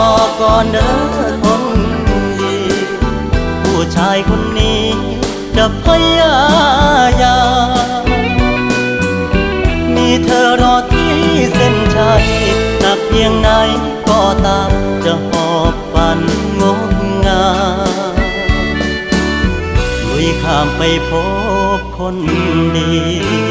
คนอก่อนเด้อคนดี ผู้ชายคนนี้จะพยายามมีเธอรอที่เส้นชัยหนักเพียงไหนก็ตามจะหอบฝันงดงามลุยข้ามไปพบคนดี